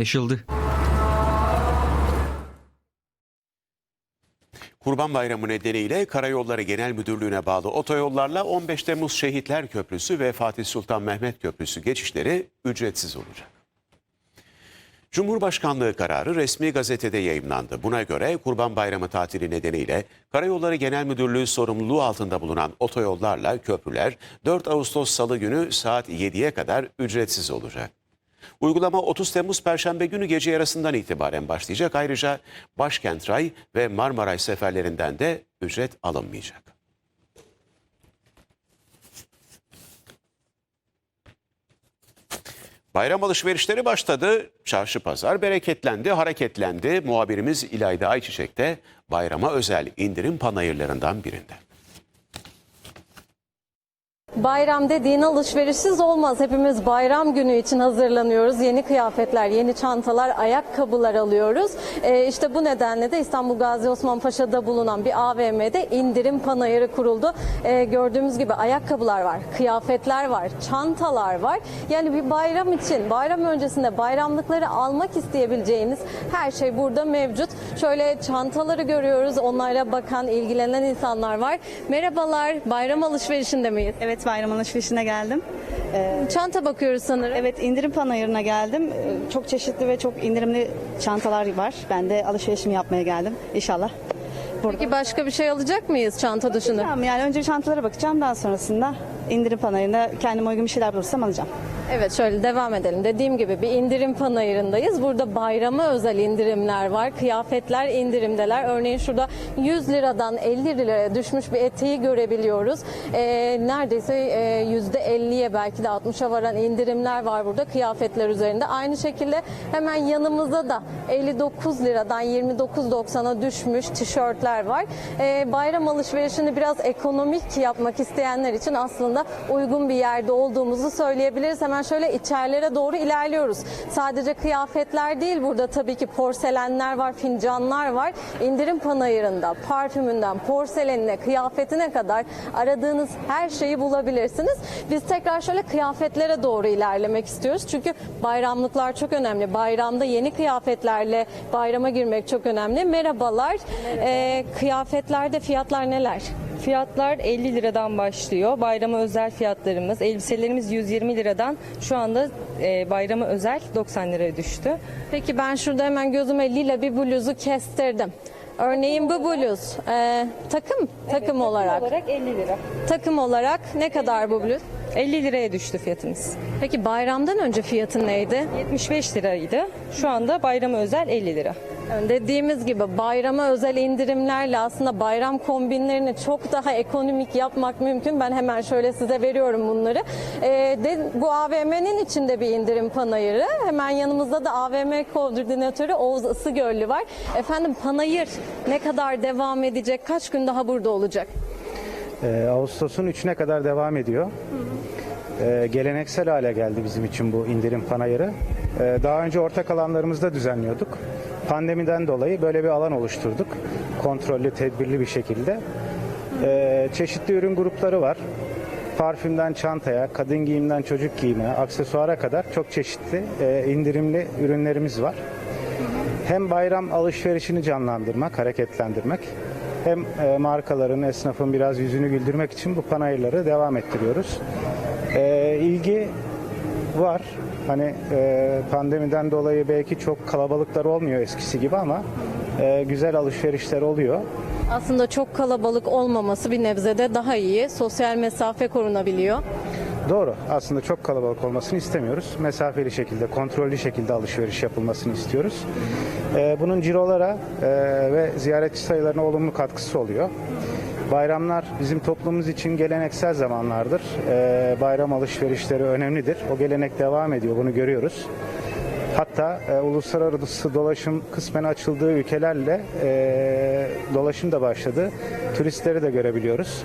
Yaşıldı. Kurban Bayramı nedeniyle Karayolları Genel Müdürlüğü'ne bağlı otoyollarla 15 Temmuz Şehitler Köprüsü ve Fatih Sultan Mehmet Köprüsü geçişleri ücretsiz olacak. Cumhurbaşkanlığı kararı resmi gazetede yayımlandı. Buna göre Kurban Bayramı tatili nedeniyle Karayolları Genel Müdürlüğü sorumluluğu altında bulunan otoyollarla köprüler 4 Ağustos Salı günü saat 7'ye kadar ücretsiz olacak. Uygulama 30 Temmuz Perşembe günü gece yarısından itibaren başlayacak. Ayrıca Başkent Ray ve Marmaray seferlerinden de ücret alınmayacak. Bayram alışverişleri başladı. Çarşı pazar bereketlendi, hareketlendi. Muhabirimiz İlayda Ayçiçek de bayrama özel indirim panayırlarından birinde. Bayram dediğin alışverişsiz olmaz. Hepimiz bayram günü için hazırlanıyoruz. Yeni kıyafetler, yeni çantalar, ayakkabılar alıyoruz. Ee, işte bu nedenle de İstanbul Gazi Osman Paşa'da bulunan bir AVM'de indirim panayırı kuruldu. Ee, gördüğümüz gibi ayakkabılar var, kıyafetler var, çantalar var. Yani bir bayram için, bayram öncesinde bayramlıkları almak isteyebileceğiniz her şey burada mevcut. Şöyle çantaları görüyoruz. Onlarla bakan, ilgilenen insanlar var. Merhabalar, bayram alışverişinde miyiz? Evet bayram alışverişine geldim. Çanta bakıyoruz sanırım. Evet indirim panayırına geldim. Ee, Çok çeşitli ve çok indirimli çantalar var. Ben de alışverişimi yapmaya geldim İnşallah. Burada. Peki başka bir şey alacak mıyız çanta dışında? Yani önce çantalara bakacağım daha sonrasında indirim panayırında kendime uygun bir şeyler bulursam alacağım. Evet şöyle devam edelim. Dediğim gibi bir indirim panayırındayız. Burada bayrama özel indirimler var. Kıyafetler indirimdeler. Örneğin şurada 100 liradan 50 liraya düşmüş bir eteği görebiliyoruz. Ee, neredeyse e, %50'ye belki de 60'a varan indirimler var burada kıyafetler üzerinde. Aynı şekilde hemen yanımızda da 59 liradan 29.90'a düşmüş tişörtler var. Ee, bayram alışverişini biraz ekonomik yapmak isteyenler için aslında uygun bir yerde olduğumuzu söyleyebiliriz. Hemen şöyle içerilere doğru ilerliyoruz. Sadece kıyafetler değil burada tabii ki porselenler var, fincanlar var. İndirim panayırında parfümünden porselenine, kıyafetine kadar aradığınız her şeyi bulabilirsiniz. Biz tekrar şöyle kıyafetlere doğru ilerlemek istiyoruz. Çünkü bayramlıklar çok önemli. Bayramda yeni kıyafetlerle bayrama girmek çok önemli. Merhabalar. Ee, kıyafetlerde fiyatlar neler? Fiyatlar 50 liradan başlıyor. Bayrama özel fiyatlarımız. Elbiselerimiz 120 liradan şu anda e, bayrama özel 90 liraya düştü. Peki ben şurada hemen gözüme lila bir bluzu kestirdim. Örneğin bu bluz e, takım takım olarak olarak 50 lira. takım olarak ne kadar bu bluz? 50 liraya düştü fiyatımız. Peki bayramdan önce fiyatı neydi? 75 liraydı. Şu anda bayrama özel 50 lira. Dediğimiz gibi bayrama özel indirimlerle aslında bayram kombinlerini çok daha ekonomik yapmak mümkün. Ben hemen şöyle size veriyorum bunları. Ee, de, bu AVM'nin içinde bir indirim panayırı. Hemen yanımızda da AVM koordinatörü Oğuz Isıgöllü var. Efendim panayır ne kadar devam edecek? Kaç gün daha burada olacak? Ee, Ağustos'un 3'üne kadar devam ediyor. Ee, geleneksel hale geldi bizim için bu indirim panayırı. Ee, daha önce ortak alanlarımızda düzenliyorduk. Pandemiden dolayı böyle bir alan oluşturduk. Kontrollü, tedbirli bir şekilde. Ee, çeşitli ürün grupları var. Parfümden çantaya, kadın giyimden çocuk giyime, aksesuara kadar çok çeşitli e, indirimli ürünlerimiz var. Hem bayram alışverişini canlandırmak, hareketlendirmek hem e, markaların, esnafın biraz yüzünü güldürmek için bu panayırları devam ettiriyoruz. E, ilgi var. Hani e, pandemiden dolayı belki çok kalabalıklar olmuyor eskisi gibi ama e, güzel alışverişler oluyor. Aslında çok kalabalık olmaması bir nebzede daha iyi. Sosyal mesafe korunabiliyor. Doğru. Aslında çok kalabalık olmasını istemiyoruz. Mesafeli şekilde, kontrollü şekilde alışveriş yapılmasını istiyoruz. Ee, bunun cirolara e, ve ziyaretçi sayılarına olumlu katkısı oluyor. Bayramlar bizim toplumumuz için geleneksel zamanlardır. Ee, bayram alışverişleri önemlidir. O gelenek devam ediyor. Bunu görüyoruz. Hatta e, uluslararası dolaşım kısmen açıldığı ülkelerle e, dolaşım da başladı. Turistleri de görebiliyoruz.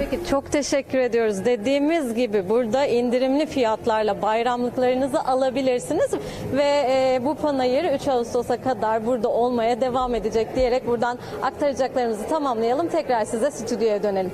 Peki çok teşekkür ediyoruz. Dediğimiz gibi burada indirimli fiyatlarla bayramlıklarınızı alabilirsiniz ve e, bu panayır 3 Ağustos'a kadar burada olmaya devam edecek diyerek buradan aktaracaklarımızı tamamlayalım. Tekrar size stüdyoya dönelim.